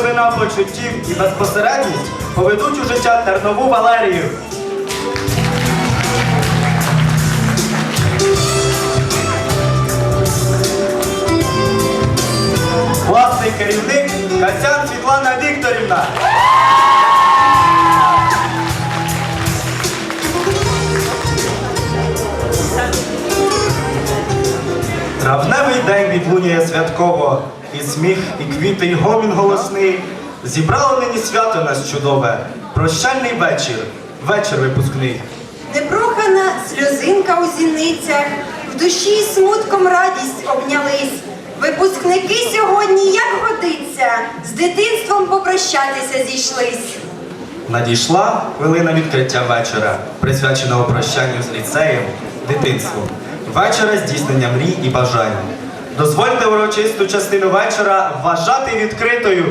глибина почуттів і безпосередність поведуть у життя тернову Валерію. Класний керівник Касян Світлана Вікторівна. Травневий день відлунює святково, і сміх, і квіти, і гомін голосний. Зібрало нині свято нас чудове, прощальний вечір, вечір випускний. Непрохана сльозинка у зіницях, в душі смутком радість обнялись. Випускники сьогодні, як годиться, з дитинством попрощатися зійшлись. Надійшла хвилина відкриття вечора, присвяченого прощанню з ліцеєм, дитинством, вечора здійснення мрій і бажань. Дозвольте урочисту частину вечора вважати відкритою.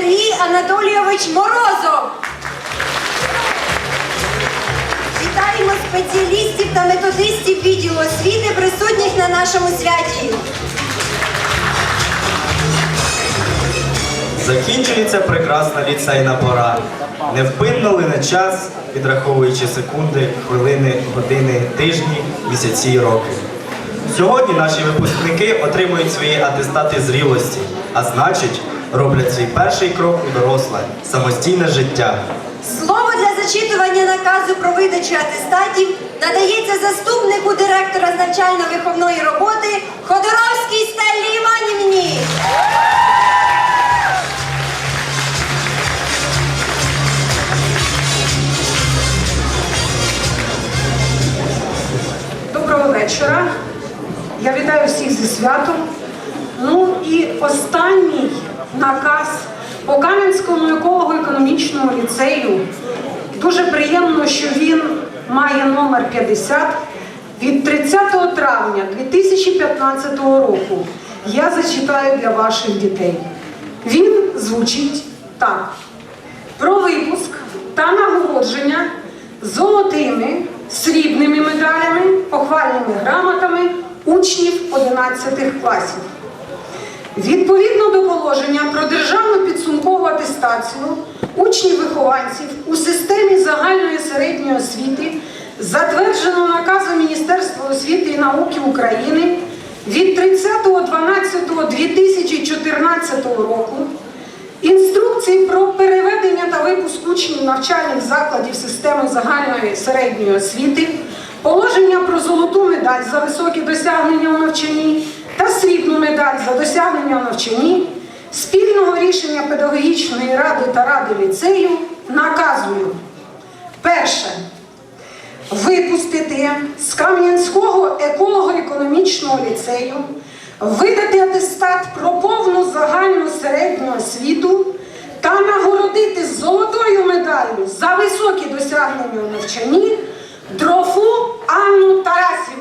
Сергій Анатолійович Морозов. Вітаємо спеціалістів та методистів відділу освіти, присутніх на нашому святі. Закінчується прекрасна ліцейна пора. Невпинно лине час, підраховуючи секунди, хвилини, години, тижні, місяці і роки. Сьогодні наші випускники отримують свої атестати зрілості, а значить, роблять свій перший крок у доросле, самостійне життя. Слово для зачитування наказу про видачу атестатів надається заступнику директора з навчально-виховної роботи Ходоровській Стеллі Іванівні. Доброго вечора. Я вітаю всіх зі святом. Ну і останній наказ по Кам'янському еколого-економічному ліцею. Дуже приємно, що він має номер 50 від 30 травня 2015 року. Я зачитаю для ваших дітей. Він звучить так: про випуск та нагородження золотими, срібними медалями, похвальними грамотами учнів 11 класів. Відповідно до положення про державну підсумкову атестацію учнів-вихованців у системі загальної середньої освіти, затвердженого наказом Міністерства освіти і науки України від 30.12.2014 року, інструкції про переведення та випуск учнів навчальних закладів системи загальної середньої освіти, положення про золоту медаль за високі досягнення у навчанні та срібну медаль за досягнення у навчанні, спільного рішення педагогічної ради та ради ліцею наказую. Перше. Випустити з Кам'янського еколого-економічного ліцею, видати атестат про повну загальну середню освіту та нагородити золотою медаллю за високі досягнення у навчанні дрофу Анну Тарасівну.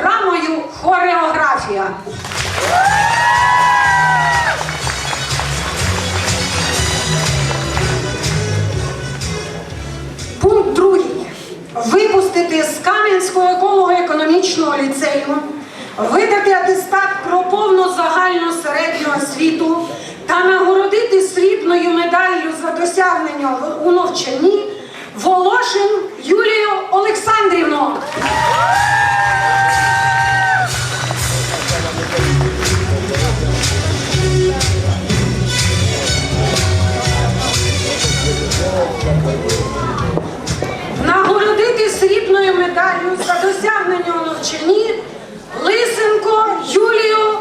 Програмою хореографія. Пункт другий. Випустити з Кам'янського еколого-економічного ліцею, видати атестат про повну загальну середню освіту та нагородити срібною медаллю за досягнення у навчанні Волошин Юлію Олександрівну. Срібною медаллю за досягнення у навчанні Лисенко Юлію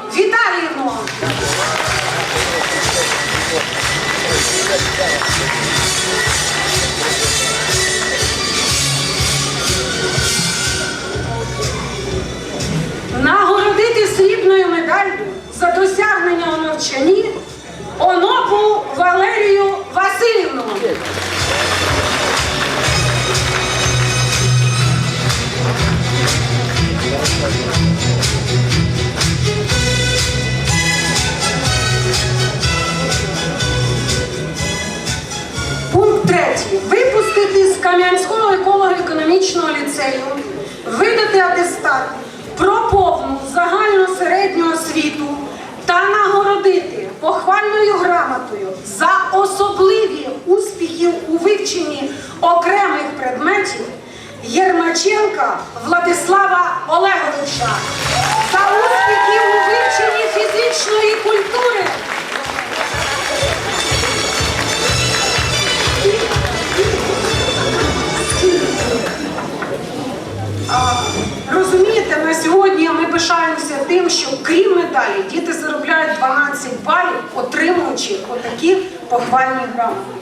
грамотою за особливі успіхи у вивченні окремих предметів Єрмаченка Владислава Олеговича за успіхи у вивченні фізичної культури. А, сьогодні ми пишаємося тим, що крім медалі діти заробляють 12 балів, отримуючи отакі похвальні грамоти.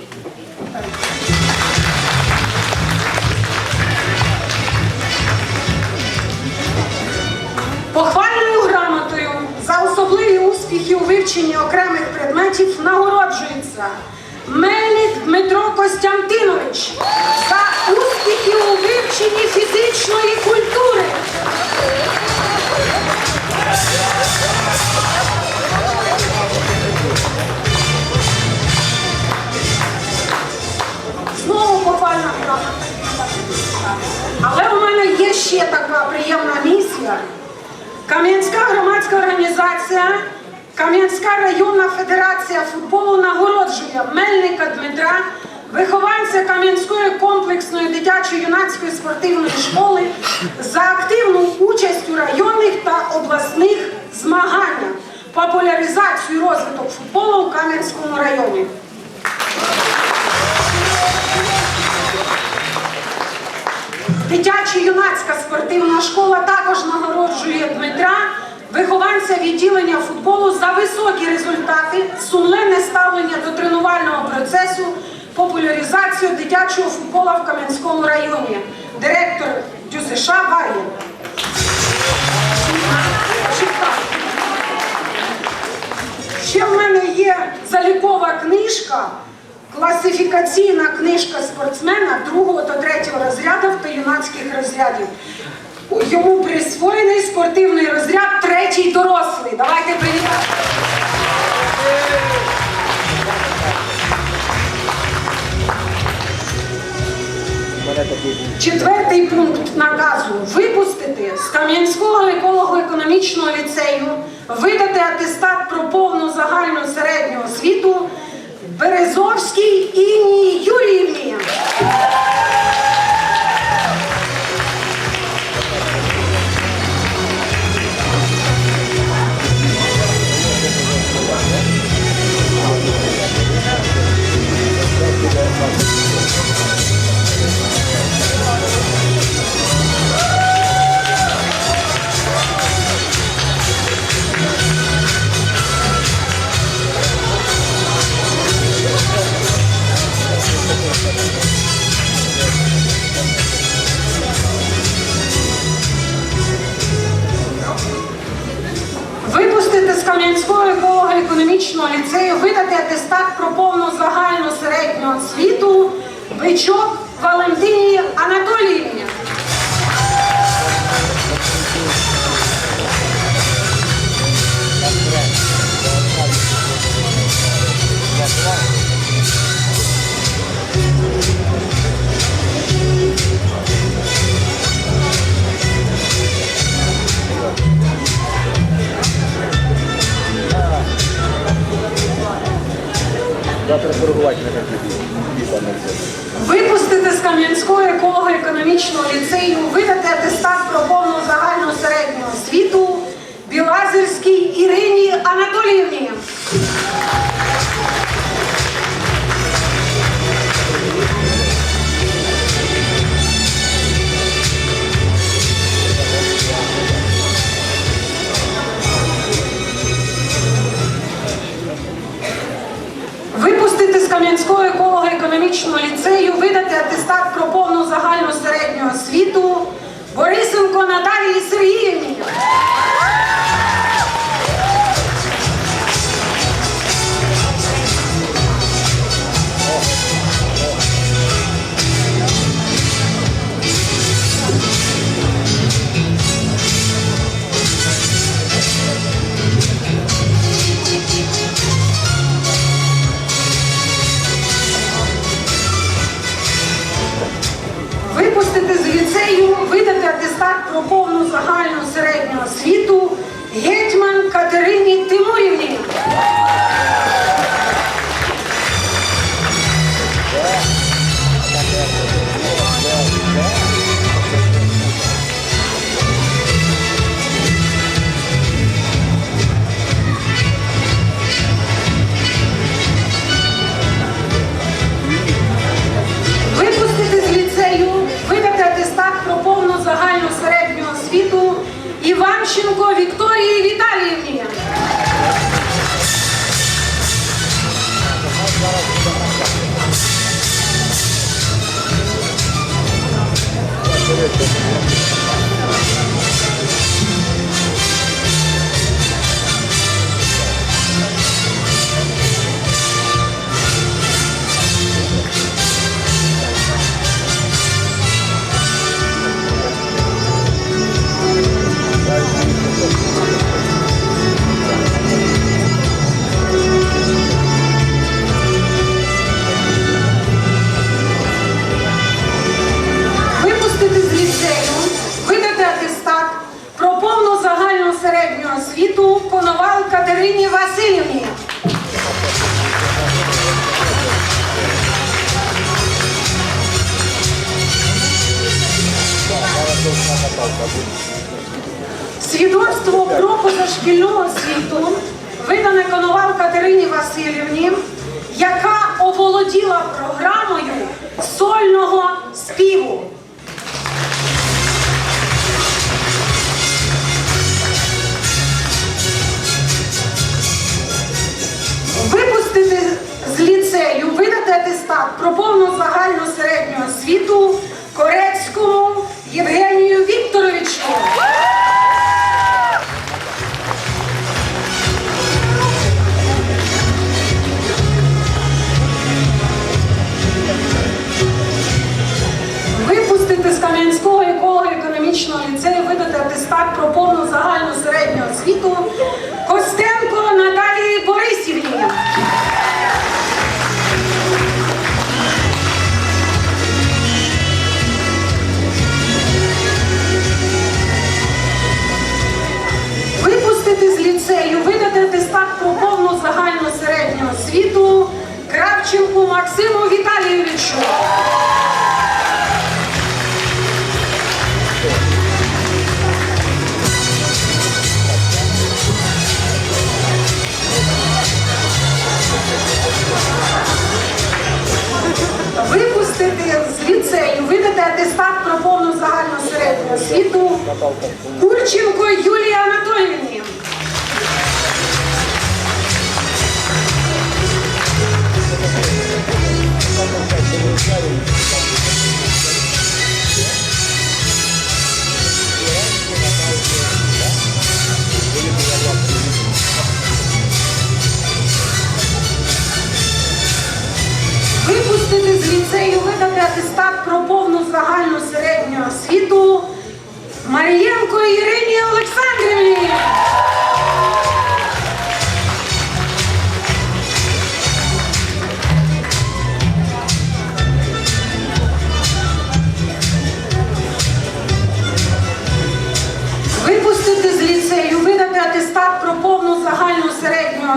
Похвальною грамотою за особливі успіхи у вивченні окремих предметів нагороджується Мельник Дмитро Костянтинович за успіхи у вивченні фізичної ще така приємна місія. Кам'янська громадська організація Кам'янська районна федерація футболу нагороджує Мельника Дмитра, вихованця Кам'янської комплексної дитячо-юнацької спортивної школи за активну участь у районних та обласних змаганнях, популяризацію розвиток футболу у Кам'янському районі. Дитячо-юнацька спортивна школа також нагороджує Дмитра, вихованця відділення футболу за високі результати, сумленне ставлення до тренувального процесу, популяризацію дитячого футболу в Кам'янському районі. Директор ДЮСШ Варія. Ще в мене є залікова книжка, класифікаційна книжка спортсмена другого та третього розрядів та юнацьких розрядів. Йому присвоєний спортивний розряд третій дорослий. Давайте привітаємо. Четвертий пункт наказу випустити з Кам'янського еколого-економічного ліцею, видати атестат про повну загальну середню освіту Березовській Інні Юріївні. Випустити з Кам'янського еколого-економічного ліцею, видати атестат про повну загальну середню освіту Бичок Валентині Анатоліївні. Коригувати Випустити з Кам'янського еколого-економічного ліцею, видати атестат про повну загальну середню освіту Білазерській Ірині Анатоліївні. Видати про повну загальну середню освіту гетьман Катерині Тимурівні. Іванченко Вікторії Віталіївні. Thank з Свідоцтво про позашкільну освіту видане Коновал Катерині Васильівні, яка оволоділа програмою сольного співу. Випустити з ліцею, видати атестат про повну загальну середню освіту Корецькому Євгенію Вікторовичу. Випустити з Кам'янського про повну загальну середню освіту Кравченку Максиму Віталійовичу. Випустити з ліцею, видати атестат про повну загальну середню освіту Курченко Юлії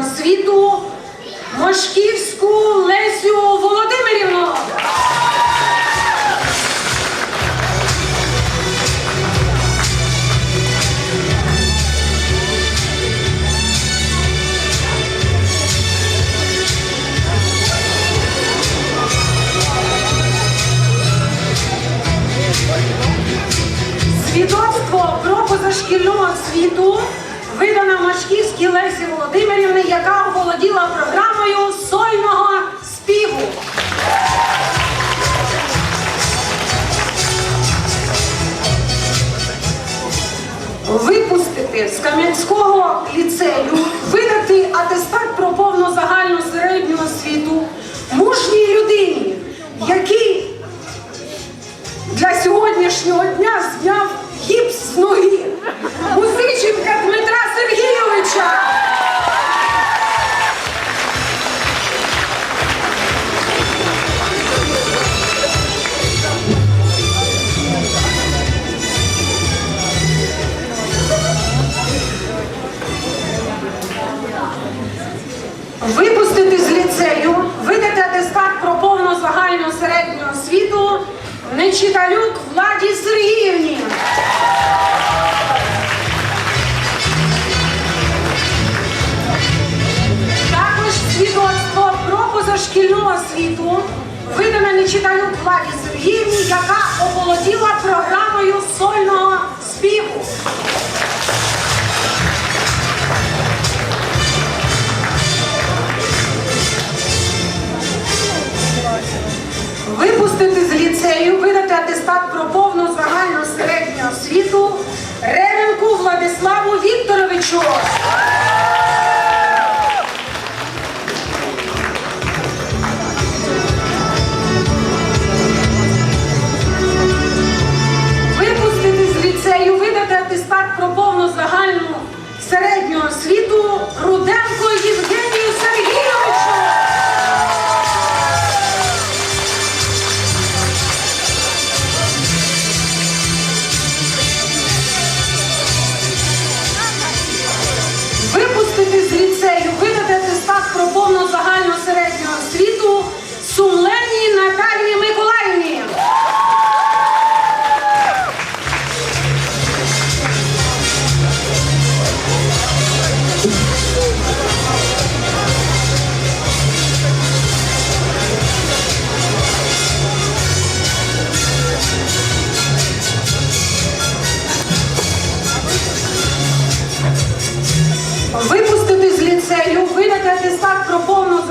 середню освіту Нечиталюк Владі Сергіївні, яка оволоділа програмою сольного співу. Випустити з ліцею, видати атестат про повну загальну середню освіту Ревенку Владиславу Вікторовичу.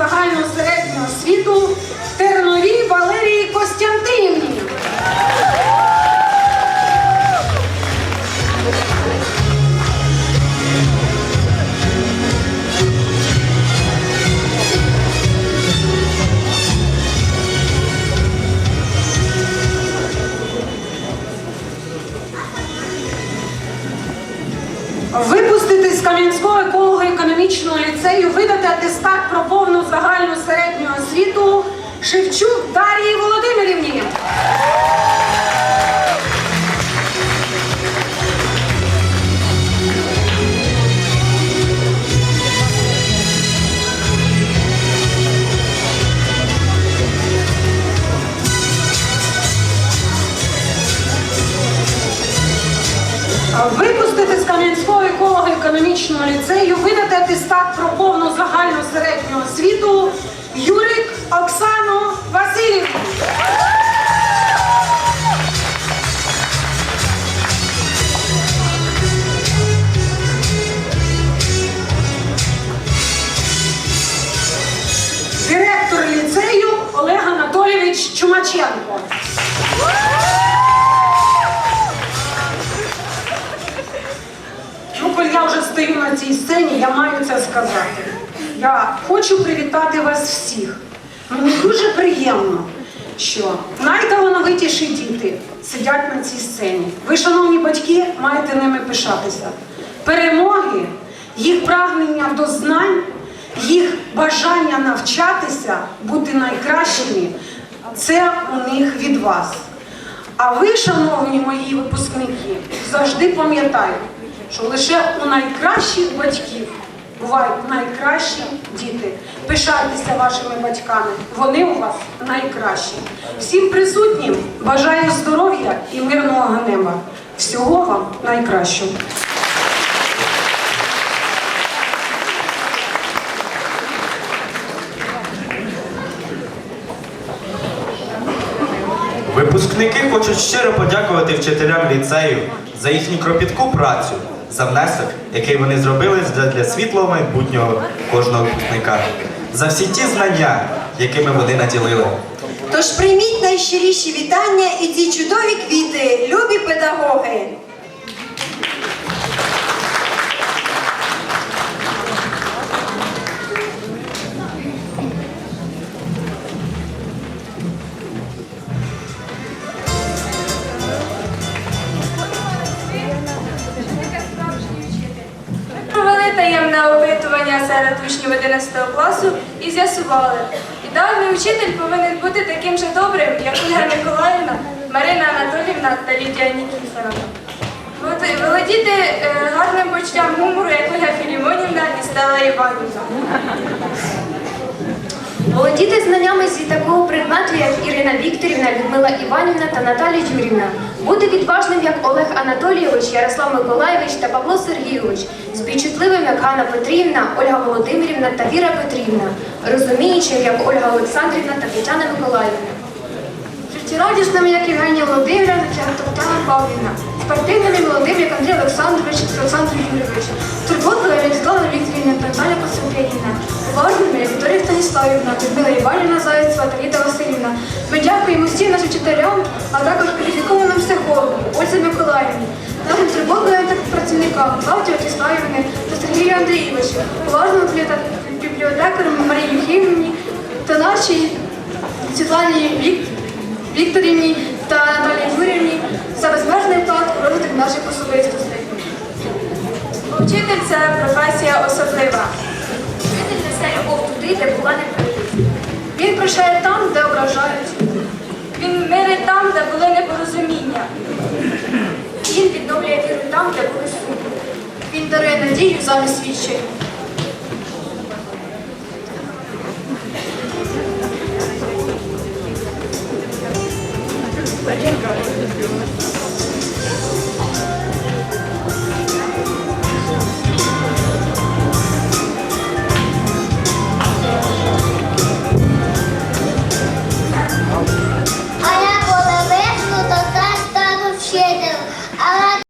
загальну середню освіту еколого-економічного ліцею, видати атестат про повну загальну середню освіту Юрик Оксану Васильівну. Директор ліцею Олег Анатолійович Чумаченко. Я вже стою на цій сцені, я маю це сказати. Я хочу привітати вас всіх. Мені дуже приємно, що найталановитіші діти сидять на цій сцені. Ви, шановні батьки, маєте ними пишатися. Перемоги, їх прагнення до знань, їх бажання навчатися, бути найкращими це у них від вас. А ви, шановні мої випускники, завжди пам'ятайте, що лише у найкращих батьків бувають найкращі діти. Пишайтеся вашими батьками, вони у вас найкращі. Всім присутнім бажаю здоров'я і мирного неба. Всього вам найкращого. Випускники хочуть щиро подякувати вчителям ліцею за їхню кропітку працю, за внесок, який вони зробили для, світлого майбутнього кожного випускника, за всі ті знання, якими вони наділили. Тож прийміть найщиріші вітання і ці чудові квіти, любі педагоги. Провели опитування серед учнів 11 класу і з'ясували, ідеальний учитель повинен бути таким же добрим, як Ольга Миколаївна, Марина Анатоліївна та Лідія Нікіфоровна. Володіти е, гарним почуттям гумору, як Ольга Філімонівна і Стала Іванівна. Володіти знаннями з такого предмету, як Ірина Вікторівна, Людмила Іванівна та Наталія Юрівна. Бути відважним, як Олег Анатолійович, Ярослав Миколаєвич та Павло Сергійович, співчутливим, як Ганна Петрівна, Ольга Володимирівна та Віра Петрівна, розуміючим, як Ольга Олександрівна та Тетяна Миколаївна. Життєрадісними, як Євгенія Володимирівна та Тетяна Павлівна, спортивними молодими, як Андрій Олександрович та Олександр Юрійович, як Світлана Вікторівна та Наталя Костянтинівна, як Вікторія Станіславівна, Людмила Іванівна Зайцева та Ліда Васильівна. Ми дякуємо всім нашим вчителям, а також кваліфікованим психологам Ользі Миколаївні, нашим турботливим працівникам Клавдії Вячеславівни та Сергію Андрійовичу, поважним бібліотекарям Марії Юхімівні та нашій Світлані Вікторівні та Наталії Юрівні це професія особлива. Вчитель несе любов туди, де була не прийде. Він прощає там, де ображають. Він мирить там, де були непорозуміння. Він відновлює віру там, де були суми. Він дарує надію замість свідчення.